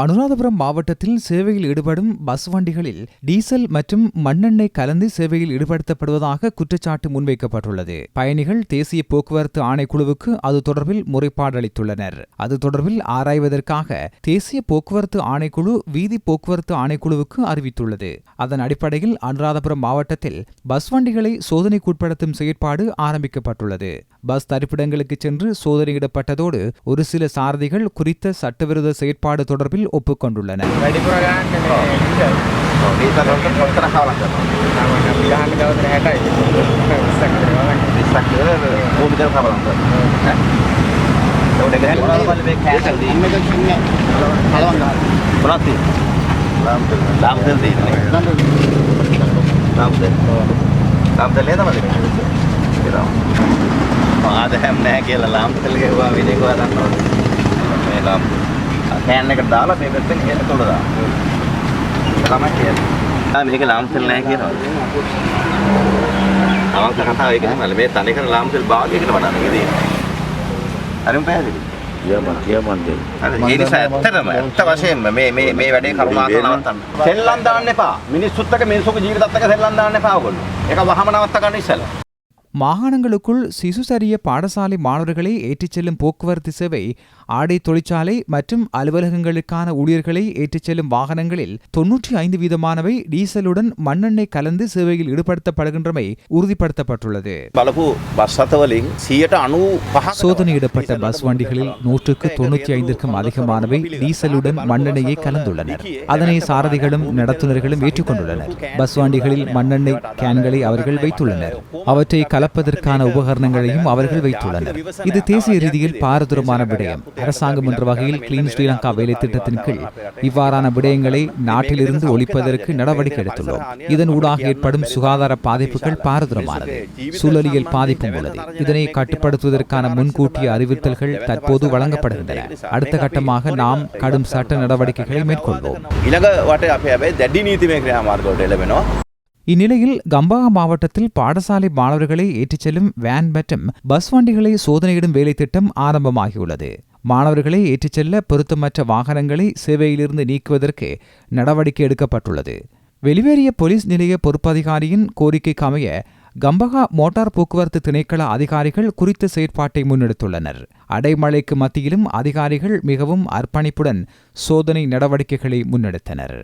அனுராதபுரம் மாவட்டத்தில் சேவையில் ஈடுபடும் பஸ் வண்டிகளில் டீசல் மற்றும் மண்ணெண்ணெய் கலந்து சேவையில் ஈடுபடுத்தப்படுவதாக குற்றச்சாட்டு முன்வைக்கப்பட்டுள்ளது. பயணிகள் தேசிய போக்குவரத்து ஆணைக்குழுவுக்கு அது தொடர்பில் முறைப்பாடு அளித்துள்ளனர். அது தொடர்பில் ஆராய்வதற்காக தேசிய போக்குவரத்து ஆணைக்குழு வீதி போக்குவரத்து ஆணைக்குழுவுக்கு அறிவித்துள்ளது. அதன் அடிப்படையில் அனுராதபுரம் மாவட்டத்தில் பஸ் வண்டிகளை சோதனைக்குட்படுத்தும் செயற்பாடு ஆரம்பிக்கப்பட்டுள்ளது. பஸ் தரிப்பிடங்களுக்கு சென்று சோதனையிடப்பட்டதோடு ஒரு சில சாரதிகள் குறித்த சட்டவிரோத செயற்பாடு தொடர்பில் ஒப்புக்கொண்டுள்ளன Nam Delhi. ආදායම් නැහැ කියලා ලාම්පතල ගෙවුවා විනේකව ගන්නවා. මේ ලාම් කෑන් එකට දාලා මේ පැත්තෙන් එතකොට දානවා. තමයි කියන්නේ. ආ මේක ලාම්පතල නැහැ කියනවා. අවංක කතාව ඒක තමයි. මේ තනි කර ලාම්පතල භාගයකට වඩා මේක දෙන්නේ. හරිම පැහැදිලි. කියමන් කියමන් දෙන්න. හරි ඒ නිසා ඇත්තටම ඇත්ත වශයෙන්ම මේ මේ මේ වැඩේ කරුණාකරලා නවත්තන්න. සෙල්ලම් දාන්න එපා. මිනිස්සුත් එක්ක මිනිස්සුක ජීවිතත් එක්ක සෙල්ලම් දාන්න එපා ඔයගොල්ලෝ. ඒක වහම නවත්ත ගන්න ඉස්සලා. மாகாணங்களுக்குள் சிசுசரிய பாடசாலை மாணவர்களை ஏற்றிச் செல்லும் போக்குவரத்து சேவை ஆடை தொழிற்சாலை மற்றும் அலுவலகங்களுக்கான ஊழியர்களை ஏற்றிச் செல்லும் வாகனங்களில் தொன்னூற்றி ஐந்து வீதமானவை டீசலுடன் மண்ணெண்ணெய் கலந்து சேவையில் ஈடுபடுத்தப்படுகின்றமை உறுதிப்படுத்தப்பட்டுள்ளது சோதனையிடப்பட்ட பஸ் வண்டிகளில் நூற்றுக்கு தொன்னூற்றி ஐந்திற்கும் அதிகமானவை டீசலுடன் மண்ணெண்ணெயை கலந்துள்ளனர் அதனை சாரதிகளும் நடத்துனர்களும் ஏற்றுக்கொண்டுள்ளனர் பஸ் வண்டிகளில் மண்ணெண்ணெய் கேன்களை அவர்கள் வைத்துள்ளனர் அவற்றை கலப்பதற்கான உபகரணங்களையும் அவர்கள் வைத்துள்ளனர் இது தேசிய ரீதியில் பாரதூரமான விடயம் அரசாங்கம் என்ற வகையில் கிளீன் ஸ்ரீலங்கா வேலை திட்டத்தின் கீழ் இவ்வாறான விடயங்களை நாட்டிலிருந்து ஒழிப்பதற்கு நடவடிக்கை எடுத்துள்ளோம் இதன் ஊடாக ஏற்படும் சுகாதார பாதிப்புகள் பாரதூரமானது சூழலியல் பாதிப்பும் உள்ளது இதனை கட்டுப்படுத்துவதற்கான முன்கூட்டிய அறிவித்தல்கள் தற்போது வழங்கப்படுகின்றன அடுத்த கட்டமாக நாம் கடும் சட்ட நடவடிக்கைகளை மேற்கொள்வோம் இந்நிலையில் கம்பகா மாவட்டத்தில் பாடசாலை மாணவர்களை ஏற்றிச் செல்லும் வேன் மற்றும் பஸ் வண்டிகளை சோதனையிடும் வேலைத்திட்டம் ஆரம்பமாகியுள்ளது. மாணவர்களை ஏற்றிச் செல்ல பொருத்தமற்ற வாகனங்களை சேவையிலிருந்து நீக்குவதற்கு நடவடிக்கை எடுக்கப்பட்டுள்ளது. வெளிவேறிய போலீஸ் நிலைய பொறுப்பதிகாரியின் கோரிக்கைக்கு அமைய கம்பகா மோட்டார் போக்குவரத்து திணைக்கள அதிகாரிகள் குறித்த செயற்பாட்டை முன்னெடுத்துள்ளனர். அடைமழைக்கு மத்தியிலும் அதிகாரிகள் மிகவும் அர்ப்பணிப்புடன் சோதனை நடவடிக்கைகளை முன்னெடுத்தனர்.